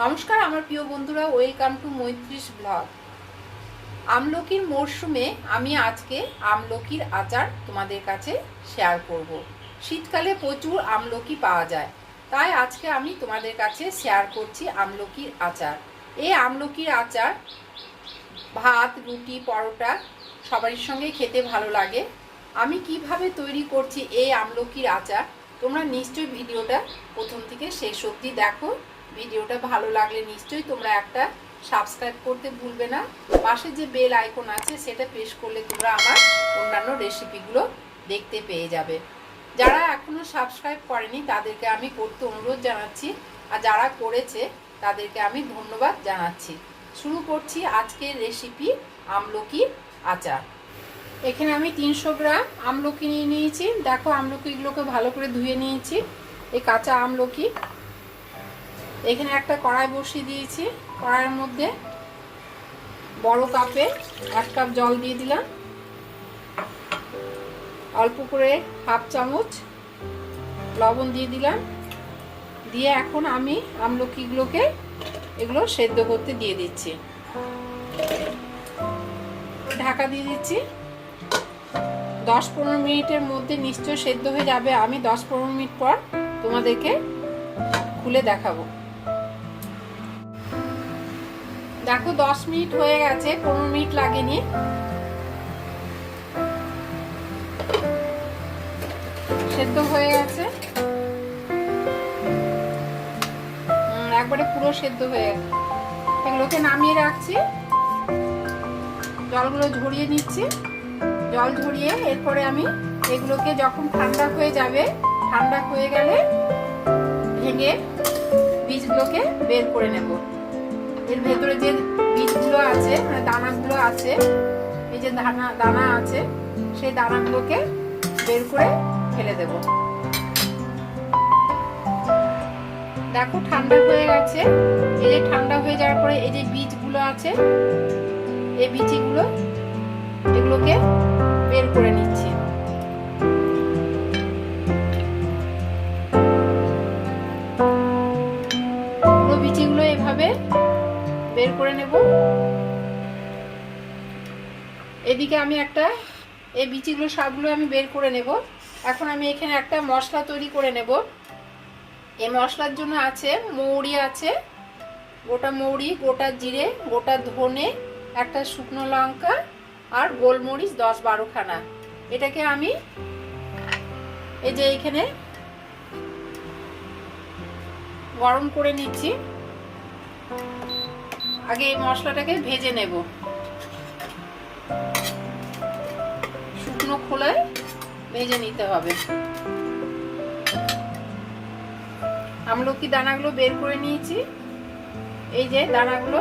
নমস্কার আমার প্রিয় বন্ধুরা ওয়েলকাম টু মৈত্রিস ব্লগ আমলকির মরশুমে আমি আজকে আমলকির আচার তোমাদের কাছে শেয়ার করব। শীতকালে প্রচুর আমলকি পাওয়া যায়, তাই আজকে আমি তোমাদের কাছে শেয়ার করছি আমলকির আচার। এই আমলকির আচার ভাত, রুটি, পরোটা সবারই সঙ্গে খেতে ভালো লাগে। আমি কীভাবে তৈরি করছি এই আমলকির আচার, তোমরা নিশ্চয়ই ভিডিওটা প্রথম থেকে শেষ অবধি দেখো। ভিডিওটা ভালো লাগলে নিশ্চয়ই তোমরা একটা সাবস্ক্রাইব করতে ভুলবে না। পাশে যে বেল আইকন আছে, সেটা প্রেস করলে তোমরা আমার অন্যান্য রেসিপিগুলো দেখতে পেয়ে যাবে। যারা এখনও সাবস্ক্রাইব করেনি, তাদেরকে আমি করতে অনুরোধ জানাচ্ছি। আর যারা করেছে, তাদেরকে আমি ধন্যবাদ জানাচ্ছি। শুরু করছি আজকের রেসিপি আমলকি আচার। এখানে আমি তিনশো গ্রাম আমলকি নিয়ে নিয়েছি। দেখো আমলকিগুলোকে ভালো করে ধুয়ে নিয়েছি। এই কাঁচা আমলকি এখানে একটা কড়াই বসিয়ে দিয়েছি। কড়াইয়ের মধ্যে বড় কাপে এক কাপ জল দিয়ে দিলাম। অল্প করে হাফ চামচ লবণ দিয়ে দিলাম। দিয়ে এখন আমি আমলকিগুলোকে এগুলো সেদ্ধ করতে দিয়ে দিচ্ছি। ঢাকা দিয়ে দিচ্ছি। দশ পনেরো মিনিটের মধ্যে নিশ্চয় সেদ্ধ হয়ে যাবে। আমি দশ পনেরো মিনিট পর তোমাদেরকে খুলে দেখাবো। দেখো, দশ মিনিট হয়ে গেছে, পনেরো মিনিট লাগেনি। সেদ্ধ হয়ে গেছে। একবারে পুরো সেদ্ধ হয়ে গেছে। এগুলোকে নামিয়ে রাখছি। জলগুলো ঝরিয়ে নিচ্ছি। জল ঝরিয়ে এরপরে আমি এগুলোকে যখন ঠান্ডা হয়ে যাবে, ঠান্ডা হয়ে গেলে ভেঙে বীজগুলোকে বের করে নেব। এর ভেতরে যে বীজগুলো আছে মানে দানাগুলো আছে, এই যে দানা দানা আছে, সেই দানাগুলোকে বের করে ফেলে দেব। দেখো ঠান্ডা হয়ে গেছে। এই যে ঠান্ডা হয়ে যাওয়ার পরে এই যে বীজগুলো আছে, এই বীজগুলো, এগুলোকে বের করে নিচ্ছি। এদিকে আমি একটা, এই বিচিগুলো সবগুলো আমি বের করে নেব। এখন আমি এখানে একটা মশলা তৈরি করে নেব। এই মশলার জন্য আছে মৌরি আছে, গোটা মৌরি, গোটা জিরে, গোটা ধনে, একটা শুকনো লঙ্কা আর গোলমরিচ দশ বারোখানা এটাকে আমি এই যে এখানে গরম করে নিচ্ছি। আগে এই মশলাটাকে ভেজে নেব। শুকনো খোলায় ভেজে নিতে হবে। আমলকি দানাগুলো বের করে নিয়েছি। এই যে দানাগুলো।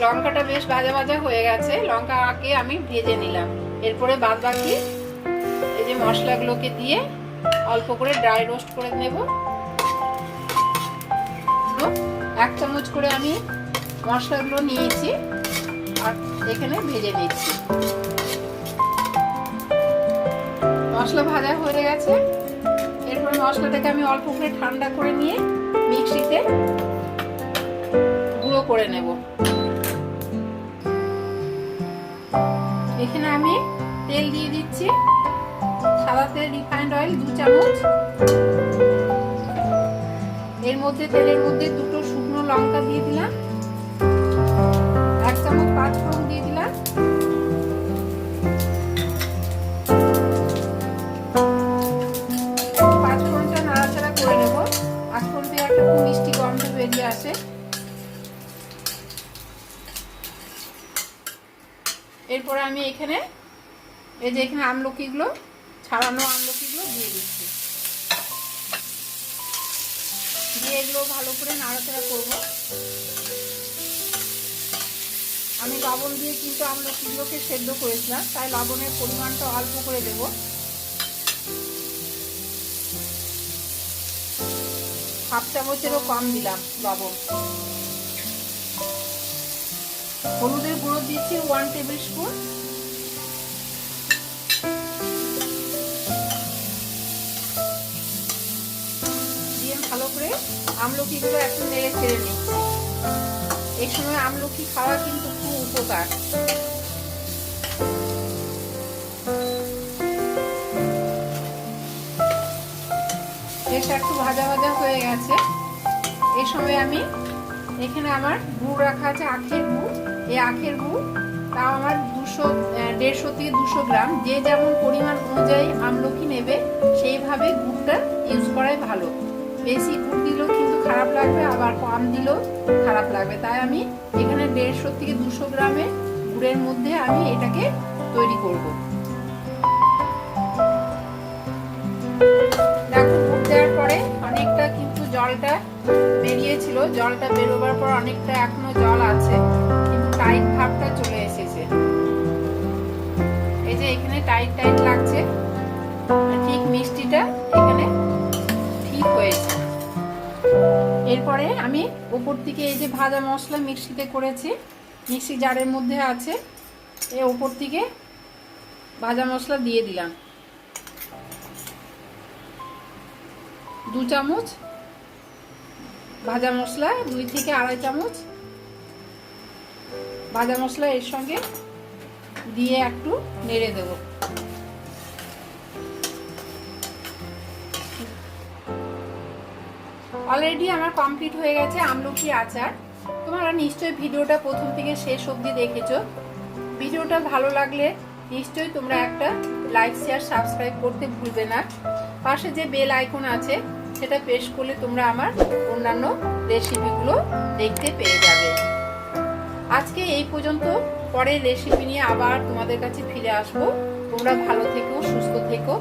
লঙ্কাটা বেশ ভাজা ভাজা হয়ে গেছে। লঙ্কা আগে আমি ভেজে নিলাম। এরপরে বাদ বাকি এই যে মশলাগুলোকে দিয়ে অল্প করে ড্রাই রোস্ট করে নেব। এক চামচ করে আমি মশলাগুলো নিয়েছি। আর এখানে ভেজে নিচ্ছি। মশলা ভাজা হয়ে গেছে। এরপরে মশলাটাকে আমি অল্প করে ঠান্ডা করে নিয়ে মিক্সিতে গুঁড়ো করে নেব। এখানে আমি তেল দিয়ে দিচ্ছি। সাদা তেল, রিফাইন্ড অয়েল, দু চামচ। এর মধ্যে তেলের মধ্যে দুটো শুকনো লঙ্কা দিয়ে দিলাম। এক চামচ পাঁচফোড়ন দিয়ে দিলাম। পাঁচফোড়নটা নাড়াচাড়া করে নেব। পাঁচফোড়ন দিয়ে একটা মিষ্টি গন্ধ বেরিয়ে আসে। এরপরে আমি এখানে, এই যে এখানে আমলকিগুলো, ছাড়ানো আমলকিগুলো দিয়ে দিচ্ছি। দিয়ে এগুলো ভালো করে নাড়াচাড়া করব। আমি লবণ দিয়ে কিন্তু আমলকিগুলোকে সেদ্ধ করেছিলাম, তাই লবণের পরিমাণটা অল্প করে দেব। হাফ চামচেরও কম দিলাম লবণ। হলুদের গুঁড়ো দিচ্ছি ওয়ান টেবিল স্পুন দিয়ে ভালো করে আমলকিগুলো একটু নেড়ে ছেড়ে নিচ্ছি। এই সময় আমলকি খাওয়া কিন্তু উপকার বেশ একটু ভাজা ভাজা হয়ে গেছে। এই সময় আমি এখানে আমার গুড় রাখা আছে, আখের গুড়। এই আখের গুড় তাও আমার দুশো দেড়শো থেকে দুশো গ্রাম। যে যেমন পরিমাণ অনুযায়ী আমলকি নেবে, সেইভাবে গুড়টা ইউজ করাই ভালো। বেশি গুড় দিলেও কিন্তু খারাপ লাগবে, আবার কম দিলেও খারাপ লাগবে। তাই আমি এখানে দেড়শো থেকে দুশো গ্রামের গুড়ের মধ্যে আমি এটাকে তৈরি করব। দেওয়ার পরে অনেকটা কিন্তু জলটা বেরিয়েছিল। জলটা বেরোবার পর অনেকটা এখনও জল আছে, কিন্তু টাইট ভাবটা চলে এসেছে। এই যে এখানে টাইট টাইট লাগছে। ঠিক মিষ্টিটা এখানে ঠিক হয়েছে। এরপরে আমি উপর থেকে এই যে ভাজা মশলা মিক্সিতে করেছি, মিক্সি জারের মধ্যে আছে, এ উপর থেকে ভাজা মশলা দিয়ে দিলাম। দু চামচ ভাজা মশলা, দুই থেকে আড়াই চামচ ভাজা মশলা এর সঙ্গে দিয়ে একটু নেড়ে দেব। অলরেডি আমার কমপ্লিট হয়ে গেছে আমলকি আচার। তোমরা নিশ্চয়ই ভিডিওটা প্রথম থেকে শেষ অবধি দেখেছ। ভিডিওটা ভালো লাগলে নিশ্চয়ই তোমরা একটা লাইক শেয়ার সাবস্ক্রাইব করতে ভুলবে না। পাশে যে বেল আইকন আছে, সেটা প্রেস করলে তোমরা আমার অন্যান্য রেসিপিগুলো দেখতে পেয়ে যাবে। আজকে এই পর্যন্ত। পরের রেসিপি নিয়ে আবার তোমাদের কাছে ফিরে আসব। তোমরা ভালো থেকো, সুস্থ থেকো।